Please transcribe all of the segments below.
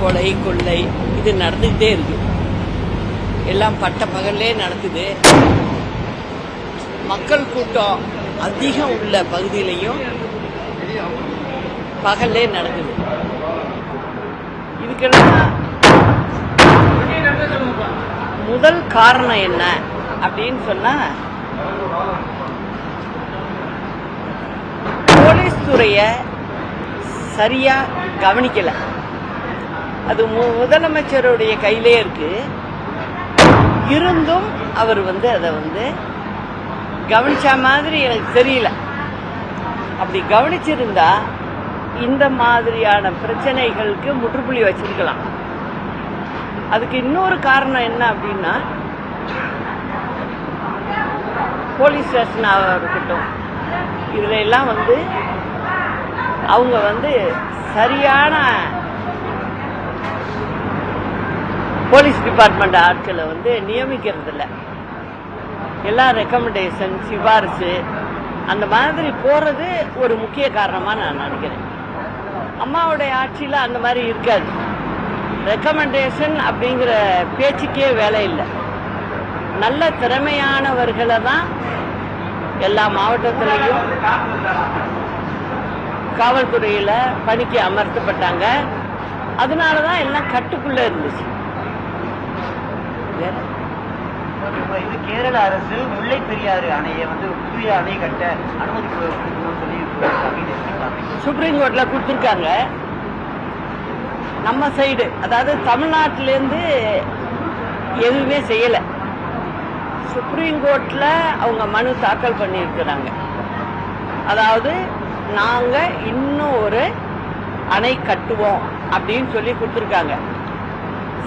கொலை கொள்ளை இது நடந்துகிட்டே இருக்கு. எல்லாம் பட்ட பகல்லே நடக்குது. மக்கள் கூட்டம் அதிகம் உள்ள பகுதியிலையும் பகல்லே நடக்குது. இதுக்கெல்லாம் முதல் காரணம் என்ன அப்படின்னு சொன்னா போலீஸ் துறைய சரியா கவனிக்கல. அது மு- முதலமைச்சருடைய கையிலே இருக்கு. இருந்தும் அவர் வந்து அதை வந்து கவனிச்ச மாதிரி எனக்கு தெரியல. அப்படி கவனிச்சிருந்தா இந்த மாதிரியான பிரச்சனைகளுக்கு முற்றுப்புள்ளி வச்சிருக்கலாம். அதுக்கு இன்னொரு காரணம் என்ன அப்படின்னா போலீஸ் ஸ்டேஷனாக இருக்கட்டும் இதுல எல்லாம் வந்து அவங்க வந்து சரியான போலீஸ் டிபார்ட்மெண்ட் ஆட்களை வந்து நியமிக்கிறது இல்ல எல்லாம் ரெக்கமெண்டேஷன் சிபாரிசு அந்த மாதிரி போறது ஒரு முக்கிய காரணமாக நான் நினைக்கிறேன். அம்மாவுடைய ஆட்சியில் அந்த மாதிரி இருக்காது. ரெக்கமெண்டேஷன் அப்படிங்கிற பேச்சுக்கே வேலை இல்லை. நல்ல திறமையானவர்களை தான் எல்லா மாவட்டத்திலையும் காவல்துறையில் பணிக்கு அமர்த்தப்பட்டாங்க. அதனால தான் எல்லாம் கட்டுக்குள்ளே இருந்துச்சு. இது கேரள அரசு முல்லை பெரியாறு அணையை வந்து புதிய அணை கட்ட அனுமதி சொல்லி சுப்ரீம் கோர்ட்ல கொடுத்துருக்காங்க. நம்ம சைடு அதாவது தமிழ்நாட்டிலேருந்து எதுவுமே செய்யல. சுப்ரீம் கோர்ட்ல அவங்க மனு தாக்கல் பண்ணியிருக்கிறாங்க. அதாவது நாங்க இன்னும் ஒரு அணை கட்டுவோம் அப்படின்னு சொல்லி கொடுத்துருக்காங்க.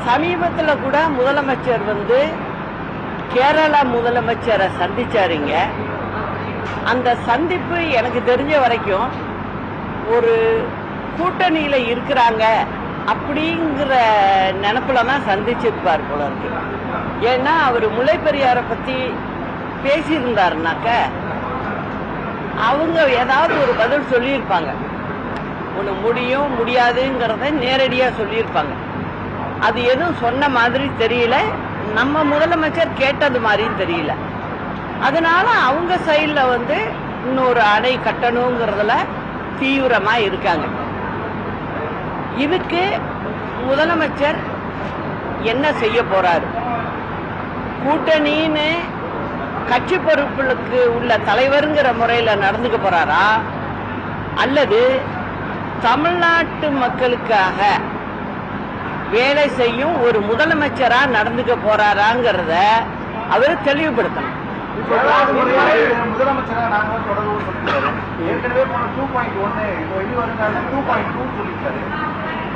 சமீபத்தில் கூட முதலமைச்சர் வந்து கேரளா முதலமைச்சரை சந்திச்சாருங்க. அந்த சந்திப்பு எனக்கு தெரிஞ்ச வரைக்கும் ஒரு கூட்டணியில் இருக்கிறாங்க அப்படிங்கிற நினப்புல தான் சந்திச்சிருப்பார் போல இருக்கு. ஏன்னா அவர் முல்லைப்பெரியாரை பற்றி பேசியிருந்தாருனாக்க அவங்க ஏதாவது ஒரு பதில் சொல்லியிருப்பாங்க. ஒன்று முடியும் முடியாதுங்கிறத நேரடியாக சொல்லியிருப்பாங்க. அது எதுவும் சொன்ன மாதிரி தெரியல. நம்ம முதலமைச்சர் கேட்டது மாதிரியும் தெரியல. அதனால அவங்க சைடில் வந்து இன்னொரு அணை கட்டணுங்கிறதுல தீவிரமாக இருக்காங்க. இதுக்கு முதலமைச்சர் என்ன செய்ய போறாரு? கூட்டணின்னு கட்சி பொறுப்புகளுக்கு உள்ள தலைவருங்கிற முறையில் நடந்துக்க போறாரா? அல்லது தமிழ்நாட்டு மக்களுக்காக வேலை செய்யும் ஒரு முதலமைச்சரா நடந்துக்க போறாராங்கிறத அவர் தெளிவுபடுத்தணும்.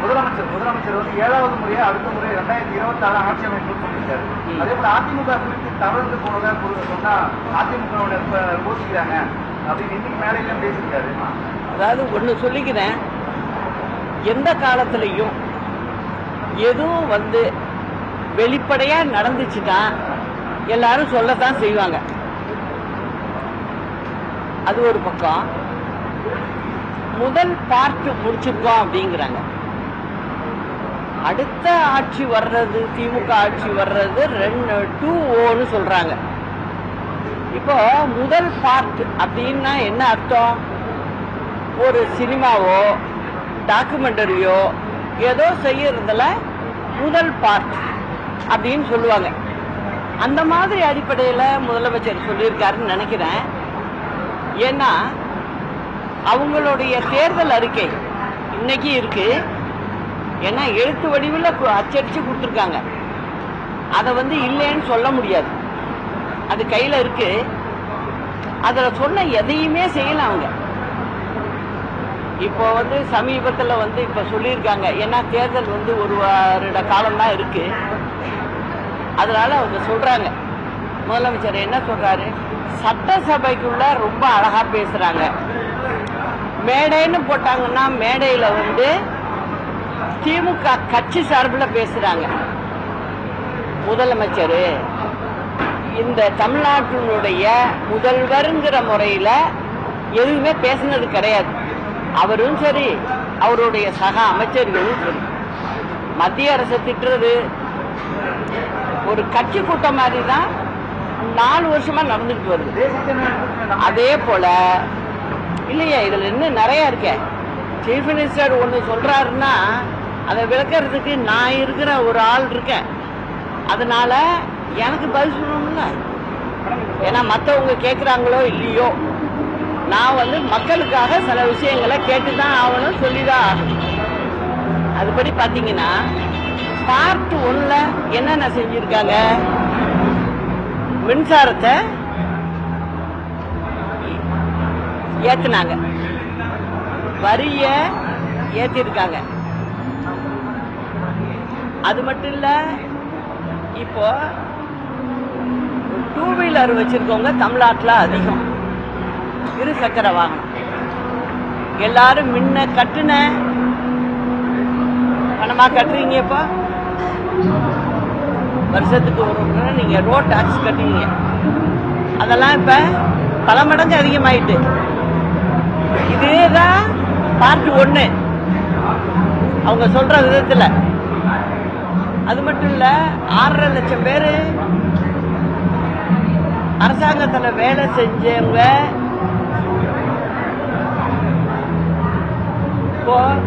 முதலமைச்சர் முதலமைச்சர் வந்து ஏழாவது முறையா அடுத்த முறை ரெண்டாயிரத்தி இருபத்தி ஆறு ஆட்சி அமைப்பு சொல்லியிருக்காரு அதே போல அதிமுக குறித்து தவறு போனதா குறித்து சொன்னா அதிமுக கோசிக்கிறாங்க அப்படின்னு இன்னைக்கு பேசியிருக்காரு அதாவது ஒன்று சொல்லிக்கிறேன். எந்த காலத்திலையும் எதுவும் வந்து வெளிப்படையா நடந்துச்சுன்னா எல்லாரும் சொல்லத்தான் செய்வாங்க. அது ஒரு பக்கம். முதல் பார்ட் முடிச்சிருக்கோம் அப்படிங்கிறாங்க. அடுத்த ஆட்சி வர்றது திமுக ஆட்சி வர்றது ரெண்டு டூ ஓன்னு சொல்றாங்க. இப்போ முதல் பார்ட் அப்படின்னா என்ன அர்த்தம்? ஒரு சினிமாவோ டாக்குமெண்டரியோ ஏதோ செய்யறதுல முதல் பார்ட் அப்படின்னு சொல்லுவாங்க. அந்த மாதிரி அடிப்படையில் முதலமைச்சர் சொல்லியிருக்காருன்னு நினைக்கிறேன். ஏன்னா அவங்களுடைய தேர்தல் அறிக்கை இன்னைக்கு இருக்கு. ஏன்னா எழுத்து வடிவில் அச்சடிச்சு கொடுத்துருக்காங்க. அதை வந்து இல்லைன்னு சொல்ல முடியாது. அது கையில் இருக்கு. அதில் சொன்ன எதையுமே செய்யலாம் அவங்க. இப்போ வந்து சமீபத்தில் வந்து இப்போ சொல்லியிருக்காங்க. ஏன்னா தேர்தல் வந்து ஒரு வருட காலம்தான் இருக்கு. அதனால அவங்க சொல்றாங்க. முதலமைச்சர் என்ன சொல்றாரு? சட்டசபைக்குள்ள ரொம்ப அழகா பேசுறாங்க. மேடைன்னு போட்டாங்கன்னா மேடையில வந்து திமுக கட்சி சார்பில் பேசுறாங்க. முதலமைச்சர் இந்த தமிழ்நாட்டினுடைய முதல்வருங்கிற முறையில எதுவுமே பேசுனது கிடையாது. அவரும் சரி அவருடைய சக அமைச்சர்களும் சரி. மத்திய அரசை திட்டுறது ஒரு கட்சி கூட்டம் மாதிரி தான் நாலு வருஷமா நடந்துட்டு வருது. அதே போல இல்லையா இதுல இன்னும் நிறைய இருக்க. சீஃப் மினிஸ்டர் ஒன்று சொல்றாருன்னா அதை விளக்கறதுக்கு நான் இருக்கிற ஒரு ஆள் இருக்கேன். அதனால எனக்கு பதில் சொல்லணும்ல. ஏன்னா மற்றவங்க கேட்குறாங்களோ இல்லையோ. நான் வந்து மக்களுக்காக சில விஷயங்களை கேட்டு தான் ஆகணும் சொல்லி தான் ஆகணும். அதுபடி பார்த்தீங்கன்னா பார்ட் ஒன்ல என்னென்ன செஞ்சுருக்காங்க? மின்சாரத்தை ஏத்துனாங்க. வரிய ஏத்திருக்காங்க. அது மட்டும் இல்ல இப்போ டூ வீலர் வச்சிருக்கவங்க தமிழ்நாட்டில் அதிகம். இரு சக்கர வாகனம். எல்லாரும் முன்ன கட்டுன பணமா கட்டுறீங்க இப்போ? வருஷத்துக்கு ஒரு முறை நீங்க ரோட் டாக்ஸ் கட்டுவீங்க. அதெல்லாம் இப்ப பல மடங்கு அதிகமாயிட்டு. இதுதான் பார்ட் ஒன்று அவங்க சொல்ற விதத்துல. அது மட்டும் இல்ல ஆறரை லட்சம் பேர் அரசாங்கத்துல வேலை செஞ்சவங்க இப்போது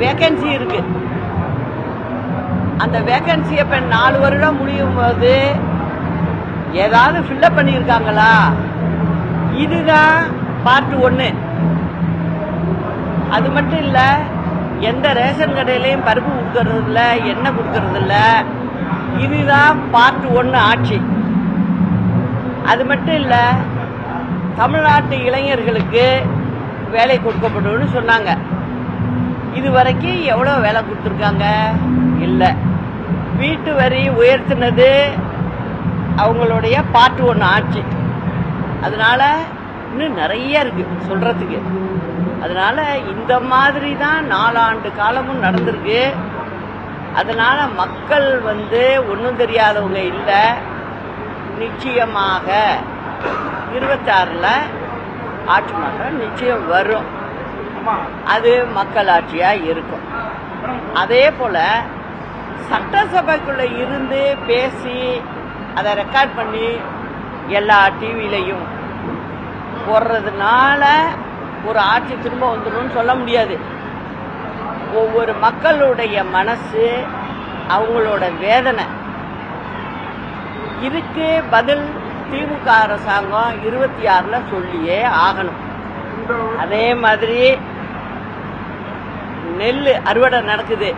வேகன்சி இருக்குது அந்த வேகன்சி இப்போ நாலு வருடம் முடியும் போது ஏதாவது ஃபில்லப் பண்ணியிருக்காங்களா? இதுதான் பார்ட் ஒன்று அது மட்டும் இல்லை எந்த ரேஷன் கடையிலையும் பருப்பு கொடுக்கறது இல்லை எண்ணெய் கொடுக்கறது இல்லை இதுதான் பார்ட் ஒன்று ஆட்சி. அது மட்டும் இல்லை தமிழ்நாட்டு இளைஞர்களுக்கு வேலை கொடுக்கப்படும்னு சொன்னாங்க. இது வரைக்கும் எவ்வளோ வேலை கொடுத்துருக்காங்க? இல்லை. வீட்டு வரி உயர்த்தினது அவங்களுடைய பாட்டு ஒன்று ஆட்சி அதனால இன்னும் நிறைய இருக்கு சொல்றதுக்கு. அதனால இந்த மாதிரி தான் நாலாண்டு காலமும் நடந்திருக்கு. அதனால மக்கள் வந்து ஒன்றும் தெரியாதவங்க இல்லை. நிச்சயமாக இருபத்தாறில் ஆட்சி மாற்றம் நிச்சயம் வரும். அது மக்களாட்சியாக இருக்கும். அதே போல் சட்டசபைக்குள்ள இருந்து பேசி அதை ரெக்கார்ட் பண்ணி எல்லா டிவிலையும் போடுறதுனால ஒரு ஆட்சி திரும்ப வந்துடும்னு சொல்ல முடியாது. ஒவ்வொரு மக்களுடைய மனசு அவங்களோட வேதனை. இதுக்கு பதில் திமுக அரசாங்கம் இருபத்தி ஆறுல சொல்லியே ஆகணும். அதே மாதிரி நெல் அறுவடை நடக்குது.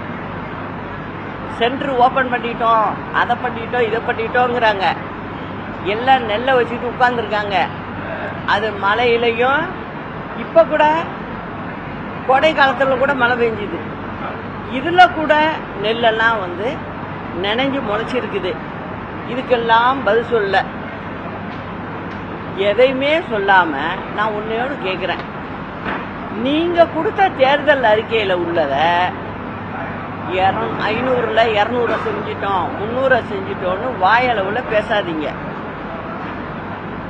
சென்டர் ஓபன் பண்ணிட்டோம் அதை பண்ணிட்டோம் இதை பண்ணிட்டோங்கிறாங்க. எல்லாம் நெல்லை வச்சுட்டு உட்காந்துருக்காங்க அது மழையிலையும் இப்போ கூட கோடை காலத்தில் கூட மழை பெஞ்சுது. இதில் கூட நெல்லெல்லாம் வந்து நினைஞ்சு முளைச்சிருக்குது. இதுக்கெல்லாம் பதில் சொல்ல. எதையுமே சொல்லாம நான் உன்னையோடு கேட்குறேன் நீங்க கொடுத்த தேர்தல் அறிக்கையில உள்ளத ஐநூறுல இரநூறை செஞ்சிட்டோம் முந்நூறை செஞ்சிட்டோம்னு வாயளவுல பேசாதீங்க.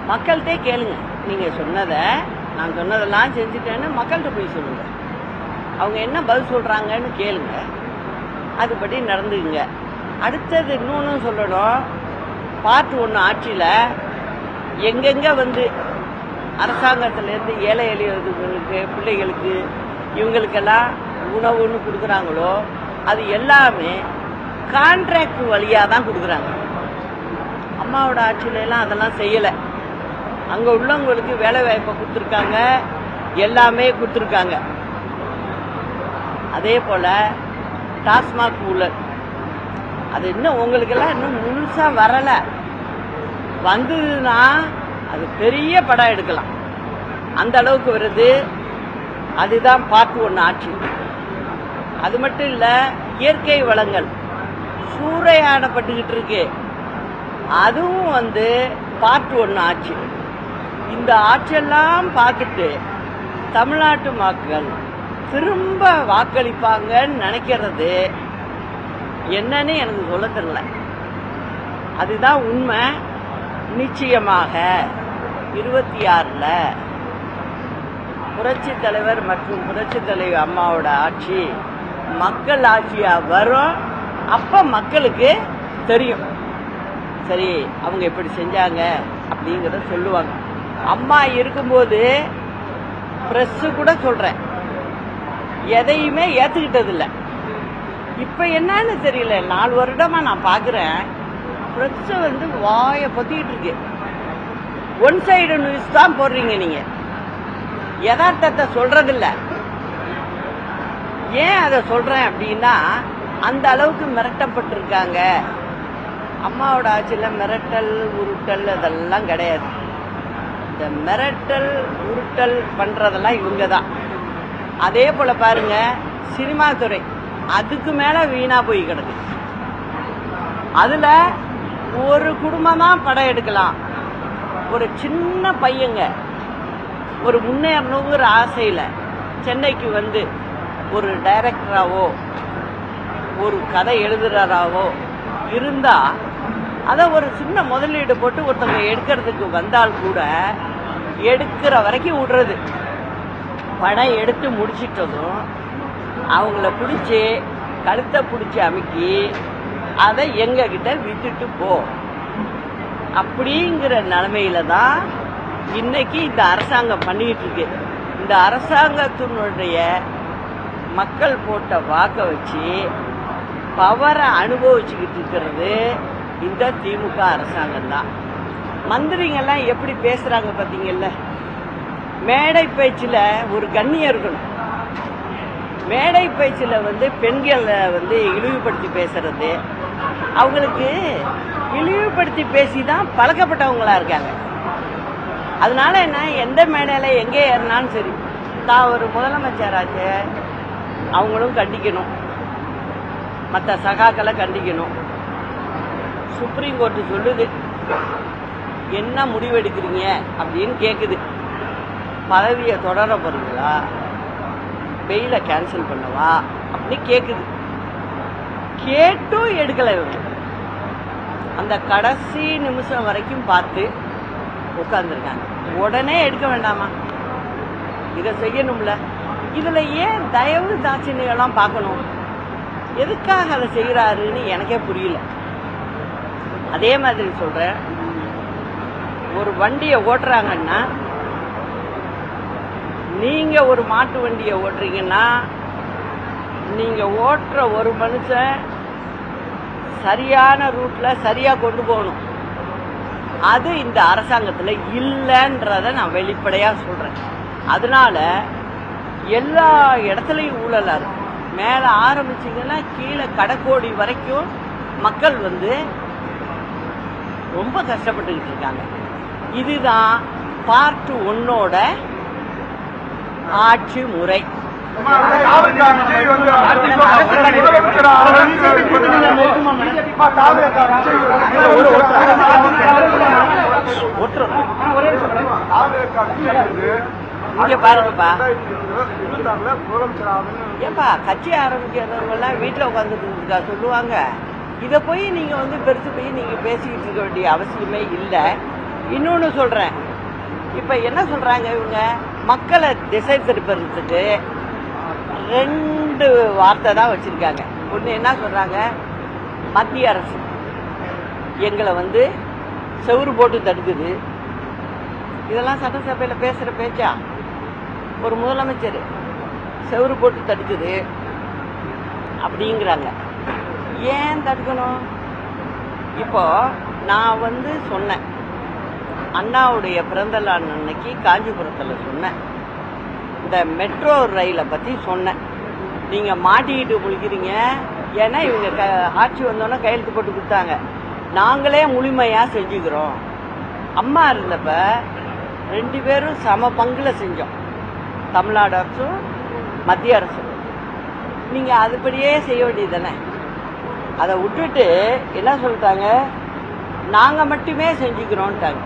மக்கள்கிட்டே கேளுங்க. நீங்க சொன்னதை நான் சொன்னதெல்லாம் செஞ்சுட்டேன்னு மக்கள்கிட்ட போய் சொல்லுங்க. அவங்க என்ன பதில் சொல்றாங்கன்னு கேளுங்க. அதுபடி நடந்துக்குங்க. அடுத்தது இன்னொன்று சொல்லணும். பார்ட் ஒன்று ஆட்சியில் எங்கெங்க வந்து அரசாங்கத்திலேருந்து ஏழை எளியவர்களுக்கு பிள்ளைகளுக்கு இவங்களுக்கெல்லாம் உணவுன்னு கொடுக்குறாங்களோ அது எல்லாமே கான்ட்ராக்ட் வழியாக தான் கொடுக்குறாங்க. அம்மாவோட ஆட்சியிலலாம் அதெல்லாம் செய்யலை. அங்கே உள்ளவங்களுக்கு வேலை வாய்ப்பை கொடுத்துருக்காங்க எல்லாமே கொடுத்துருக்காங்க. அதே போல் டாஸ்மாக் ஊழல். அது இன்னும் உங்களுக்கெல்லாம் இன்னும் முழுசாக வரலை. வந்ததுன்னா அது பெரிய படம் எடுக்கலாம். அந்த அளவுக்கு வருது. அதுதான் பார்ட் ஒன்று ஆட்சி அது மட்டும் இல்லை இயற்கை வளங்கள். சூறையாடப்பட்டுக்கிட்டு இருக்கு. அதுவும் வந்து பார்ட் ஒன்று ஆட்சி இந்த ஆட்சியெல்லாம் பார்த்துட்டு தமிழ்நாட்டு மக்கள் திரும்ப வாக்களிப்பாங்கன்னு நினைக்கிறது என்னன்னு எனக்கு சொல்ல தெரியல. அதுதான் உண்மை. நிச்சயமாக. இருபத்தி ஆறில் புரட்சி தலைவர் மற்றும் புரட்சி தலைவர் அம்மாவோட ஆட்சி மக்கள் ஆட்சியாக வரும். அப்போ மக்களுக்கு தெரியும். சரி அவங்க இப்படி செஞ்சாங்க அப்படிங்கிறத சொல்லுவாங்க. அம்மா இருக்கும்போது ப்ரெஸ்ஸு கூட சொல்கிறேன் எதையுமே ஏற்றுக்கிட்டதில்லை இப்போ என்னன்னு தெரியல. நாலு வருடமாக நான் பார்க்குறேன் ப்ரெஸ்ஸை வந்து வாயை பொத்திக்கிட்டு இருக்கு. ஒன் சைடு நியூஸ் தான் போடுறீங்க நீங்க. யதார்த்தத்தை சொல்றதில்ல. ஏன் அதை சொல்றேன் அப்படின்னா அந்த அளவுக்கு மிரட்டப்பட்டிருக்காங்க. அம்மாவோட ஆட்சியில் மிரட்டல் உருட்டல் அதெல்லாம் கிடையாது. இந்த மிரட்டல் உருட்டல் பண்றதெல்லாம் இவங்க தான். அதே போல பாருங்க சினிமா துறை. அதுக்கு மேல வீணா போய் கிடக்கு. அதுல ஒரு குடும்பம் தான் படம் எடுக்கலாம். ஒரு சின்ன பையங்க. ஒரு முன்னேறணுங்கிற ஆசையில் சென்னைக்கு வந்து ஒரு டைரக்டராகவோ ஒரு கதை எழுதுறாராவோ இருந்தால் அதை ஒரு சின்ன முதலீடு போட்டு ஒருத்தவங்க எடுக்கிறதுக்கு வந்தால் கூட எடுக்கிற வரைக்கும் விடுறது. படம் எடுத்து முடிச்சிட்டதும் அவங்கள பிடிச்சி கழுத்தை பிடிச்சி அமுக்கி அதை எங்ககிட்ட கிட்ட போ. அப்படிங்கிற நிலைமையில தான் இன்னைக்கு இந்த அரசாங்கம் பண்ணிட்டு இருக்கு. இந்த அரசாங்கத்தினுடைய மக்கள் போட்ட வாக்கை வச்சு பவரை அனுபவிச்சுக்கிட்டு இருக்கிறது இந்த திமுக அரசாங்கம் தான். மந்திரிங்கெல்லாம் எப்படி பேசுறாங்க பார்த்தீங்கல்ல மேடை பேச்சில் ஒரு கண்ணியம் இருக்கணும் மேடை பேச்சில் வந்து பெண்களை வந்து இழிவுபடுத்தி பேசுறது அவங்களுக்கு இழிவுபடுத்தி பேசி தான் பழக்கப்பட்டவங்களா இருக்காங்க. அதனால என்ன எந்த மேடையில் எங்கே ஏறினாலும் சரி தான் ஒரு முதலமைச்சராச்ச அவங்களும் கண்டிக்கணும். மற்ற சகாக்களை கண்டிக்கணும். சுப்ரீம் கோர்ட்டு சொல்லுது என்ன முடிவெடுக்கிறீங்க அப்படின்னு கேட்குது பதவியை தொடர போறீங்களா? பெயிலை கேன்சல் பண்ணவா? அப்படின்னு கேட்குது கேட்டும் எடுக்கலை இவங்க அந்த கடைசி நிமிஷம் வரைக்கும் பார்த்து உட்காந்துருக்காங்க உடனே எடுக்க வேண்டாமா? இதை செய்யணும்ல. இதுல ஏன் தயவு தாட்சியெல்லாம் பார்க்கணும்? எதுக்காக அதை செய்யறாருன்னு எனக்கே புரியல. அதே மாதிரி சொல்றேன். ஒரு வண்டியை ஓட்டுறாங்கன்னா நீங்க ஒரு மாட்டு வண்டியை ஓட்டுறீங்கன்னா நீங்க ஓட்டுற ஒரு மனுஷன் சரியான ரூட்ல சரியா கொண்டு போகணும். அது இந்த அரசாங்கத்துல இல்லைன்றத நான் வெளிப்படையா சொல்றேன். அதனால எல்லா இடத்துலையும் ஊழலா இருக்கு. மேல ஆரம்பிச்சீங்கன்னா கீழே கடைக்கோடி வரைக்கும் மக்கள் வந்து ரொம்ப கஷ்டப்பட்டுக்கிட்டு இருக்காங்க. இதுதான் பார்ட் ஒன்னோட ஆட்சி முறை. இங்க பாருங்கப்பா. ஏப்பா கட்சி ஆரம்பிக்கிறவங்க எல்லாம் வீட்டுல உட்காந்துட்டு இருக்கா? சொல்லுவாங்க. இத போய் நீங்க வந்து பெருசு போய் நீங்க பேசிக்கிட்டு இருக்க வேண்டிய அவசியமே இல்லை. இன்னொன்னு சொல்றேன். இப்ப என்ன சொல்றாங்க இவங்க? மக்களை திசை திருப்பறதுக்கு ரெண்டு வார்த்தை தான் வச்சிருக்காங்க. ஒன்று என்ன சொல்கிறாங்க மத்திய அரசு. எங்களை வந்து செவுறு போட்டு தடுக்குது. இதெல்லாம் சட்டசபையில் பேசுகிற பேச்சா? ஒரு முதலமைச்சர் செவுறு போட்டு தடுக்குது அப்படிங்கிறாங்க. ஏன் தடுக்கணும்? இப்போ நான் வந்து சொன்னேன். அண்ணாவுடைய பிறந்த நாள் அன்னைக்கு காஞ்சிபுரத்தில் சொன்னேன். இந்த மெட்ரோ ரயிலை பற்றி சொன்னேன். நீங்கள் மாட்டிக்கிட்டு குளிக்கிறீங்க. ஏன்னா இவங்க க ஆட்சி வந்தோன்னே கையெழுத்து போட்டு கொடுத்தாங்க. நாங்களே முழுமையாக செஞ்சுக்கிறோம். அம்மா இருந்தப்ப ரெண்டு பேரும் சம பங்கில் செஞ்சோம். தமிழ்நாடு அரசும் மத்திய அரசும். நீங்கள் அதுபடியே செய்ய வேண்டியது தானே அதை விட்டுட்டு என்ன சொல்லிட்டாங்க? நாங்கள் மட்டுமே செஞ்சுக்கிறோன்ட்டாங்க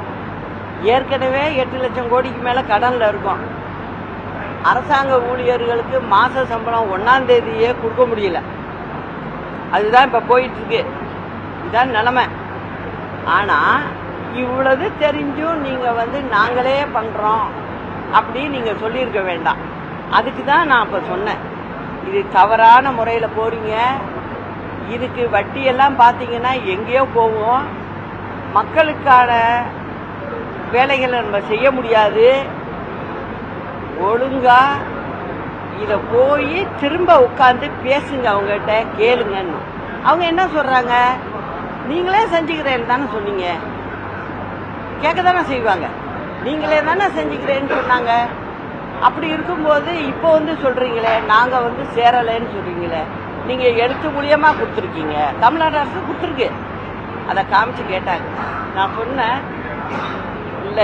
ஏற்கனவே எட்டு லட்சம் கோடிக்கு மேலே கடனில் இருக்கோம். அரசாங்க ஊழியர்களுக்கு மாத சம்பளம் ஒன்றாம் தேதியே கொடுக்க முடியல. அதுதான் இப்போ போயிட்டுருக்கு. இதுதான் நிலமை. ஆனால் இவ்வளவு தெரிஞ்சும் நீங்கள் வந்து நாங்களே பண்ணுறோம் அப்படின்னு நீங்கள் சொல்லியிருக்க வேண்டாம். அதுக்கு தான் நான் இப்போ சொன்னேன். இது தவறான முறையில் போறீங்க. இதுக்கு வட்டியெல்லாம் பார்த்தீங்கன்னா எங்கேயோ போவோம். மக்களுக்கான வேலைகளை நம்ம செய்ய முடியாது. ஒழுங்கா இதை போய் திரும்ப உட்காந்து பேசுங்க அவங்ககிட்ட கேளுங்கன்னு. அவங்க என்ன சொல்றாங்க? நீங்களே செஞ்சுக்கிறேன்னு தானே சொன்னீங்க. கேட்க தானே செய்வாங்க. நீங்களே தானே செஞ்சுக்கிறேன்னு சொன்னாங்க. அப்படி இருக்கும்போது இப்போ வந்து சொல்றீங்களே நாங்க வந்து சேரலைன்னு சொல்றீங்களே நீங்க எழுத்து மூலியமா கொடுத்துருக்கீங்க. தமிழ்நாடு அரசு கொடுத்துருக்கு. அதை காமிச்சு கேட்டாங்க. நான் சொன்னேன்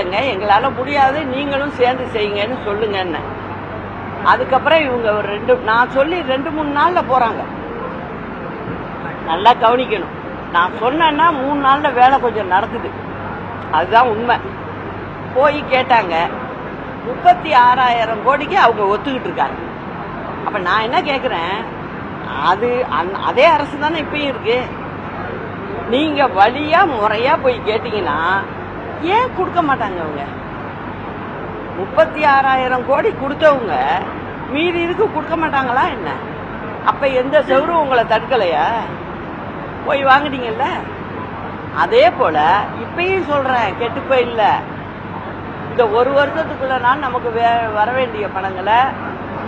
இல்லைங்க எங்களால் முடியாது. நீங்களும் சேர்ந்து செய்யுங்கன்னு சொல்லுங்கன்னு. அதுக்கப்புறம் இவங்க ஒரு ரெண்டு நான் சொல்லி ரெண்டு மூணு நாளில் போகிறாங்க நல்லா கவனிக்கணும். நான் சொன்னேன்னா மூணு நாளில் வேலை கொஞ்சம் நடக்குது. அதுதான் உண்மை. போய் கேட்டாங்க. முப்பத்தி ஆறாயிரம் கோடிக்கு அவங்க ஒத்துக்கிட்டு இருக்காங்க. அப்போ நான் என்ன கேட்குறேன் அது அந்- அதே அரசு தானே இப்பயும் இருக்கு. நீங்கள் வழியாக முறையாக போய் கேட்டிங்கன்னா ஏன் கொடுக்க மாட்டாங்க அவங்க? முப்பத்தி ஆறாயிரம் கோடி கொடுத்தவங்க மீதி இதுக்கு கொடுக்க மாட்டாங்களா என்ன? அப்ப எந்த செவரும் உங்களை தடுக்கலையா? போய் வாங்கினீங்கல்ல அதே போல இப்பயும் சொல்றேன் கெட்டு போயில்ல. இந்த ஒரு வருஷத்துக்குள்ள நான் நமக்கு வே வர வேண்டிய பணங்களை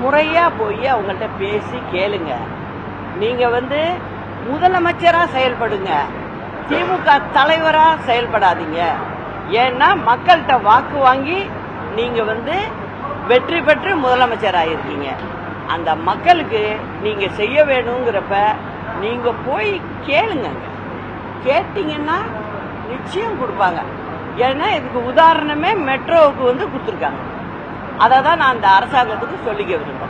முறையா போய் அவங்கள்ட்ட பேசி கேளுங்க. நீங்க வந்து முதலமைச்சரா செயல்படுங்க. திமுக தலைவரா செயல்படாதீங்க. ஏன்னா மக்கள்கிட்ட வாக்கு வாங்கி நீங்க வந்து வெற்றி பெற்று முதலமைச்சர் ஆயிருக்கீங்க அந்த மக்களுக்கு நீங்க செய்ய வேணுங்கிறப்ப நீங்க போய் கேளுங்க கேட்டீங்கன்னா நிச்சயம் கொடுப்பாங்க. ஏன்னா இதுக்கு உதாரணமே மெட்ரோவுக்கு வந்து கொடுத்துருக்காங்க. அதை தான் நான் அந்த அரசாங்கத்துக்கு சொல்லிக்க விரும்புகிறேன்